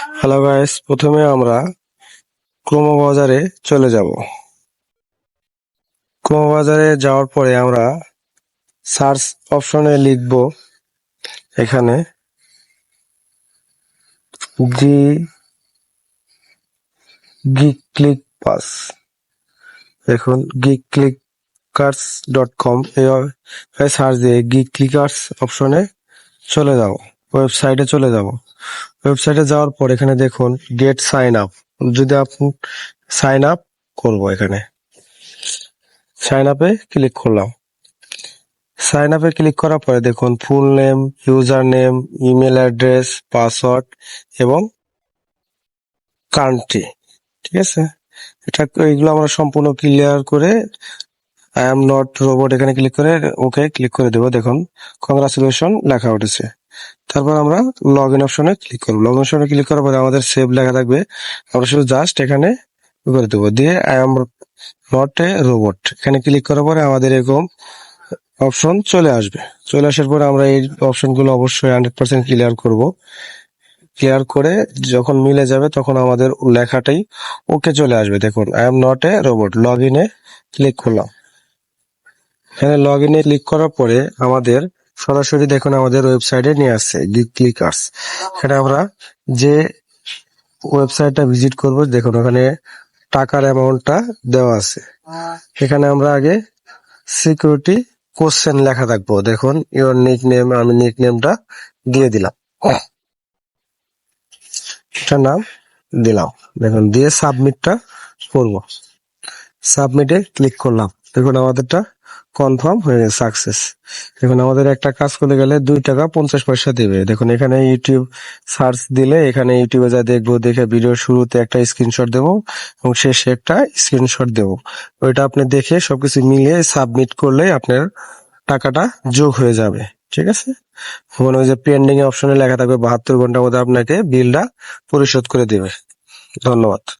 Hello guys প্রথমে আমরা ক্রোমো বাজারে চলে যাব। ক্রোমো বাজারে যাওয়ার পরে আমরা সার্চ অপশনে লিখব এখানে জি গিক ক্লিক পাস। দেখুন, geek clickers dot com search দিয়ে গিক ক্লিকার্স অপশনে চলে যাও। ওয়েবসাইটে চলে যাব। ওয়েবসাইটে যাওয়ার পর এখানে দেখুন গেট সাইন আপ যদি আপনি সাইন আপ করব এখানে। সাইন আপে ক্লিক করলাম। সাইন আপে ক্লিক করার পরে দেখুন full name user name email address password এবং কান্ট্রি ঠিক আছে? এটা এগুলো আমরা সম্পূর্ণ ক্লিয়ার করে আই এম নট রোবট এখানে ক্লিক করে ওকে ক্লিক করে দেবো। দেখুন কংগ্রাচুলেশন লেখা উঠেছে। তারপর আমরা লগ ইন অপশনে ক্লিক করব। লগ ইন অপশনে ক্লিক করার পরে আমাদের সেভ লেখা থাকবে। আমরা শুধু জাস্ট এখানে করে দেবো। দিয়ে I am not a robot এখানে ক্লিক করার পরে আমাদের এরকম অপশন চলে আসবে। চলে আসার পরে আমরা এই অপশনগুলো অবশ্যই হান্ড্রেড পার্সেন্ট ক্লিয়ার করব। ক্লিয়ার করে যখন মিলে যাবে তখন আমাদের লেখাটাই ওকে চলে আসবে। দেখুন I am not a robot log ইনে ক্লিক করলাম। এখানে লগ ইনে ক্লিক করার পরে আমাদের সরাসরি দেখুন আমাদের ওয়েবসাইটে নিয়ে আসছে গিক ক্লিকার্স এখানে আমরা যে ওয়েবসাইটটা ভিজিট করব, দেখুন ওখানে টাকার অ্যামাউন্টটা দেওয়া আছে। এখানে আমরা আগে সিকিউরিটি কোশ্চেন লেখা থাকব। দেখুন, ইওর নিক নেম আমি নিক নেমটা দিয়ে দিলাম। এটার নাম দিলাম। দেখুন, দিয়ে সাবমিটটা করব। সাবমিটে ক্লিক করলাম। দেখুন, আমাদেরটা কনফার্ম হয়ে গেছে সাকসেস দেখুন, আমাদের একটা কাজ করে গেলে দুই টাকা পঞ্চাশ পয়সা দেবে। দেখুন, এখানে ইউটিউব সার্চ দিলে এখানে ইউটিউবে যা দেখব, দেখে ভিডিওর শুরুতে একটা স্ক্রিনশট দেবো এবং শেষে একটা স্ক্রিনশট দেবো। ওইটা আপনি দেখে সবকিছু মিলিয়ে সাবমিট করলে আপনার টাকাটা যোগ হয়ে যাবে। ঠিক আছে? এবং ওই যে পেন্ডিং অপশনে লেখা থাকবে, বাহাত্তর ঘণ্টার মধ্যে আপনাকে বিলটা পরিশোধ করে দেবে। ধন্যবাদ।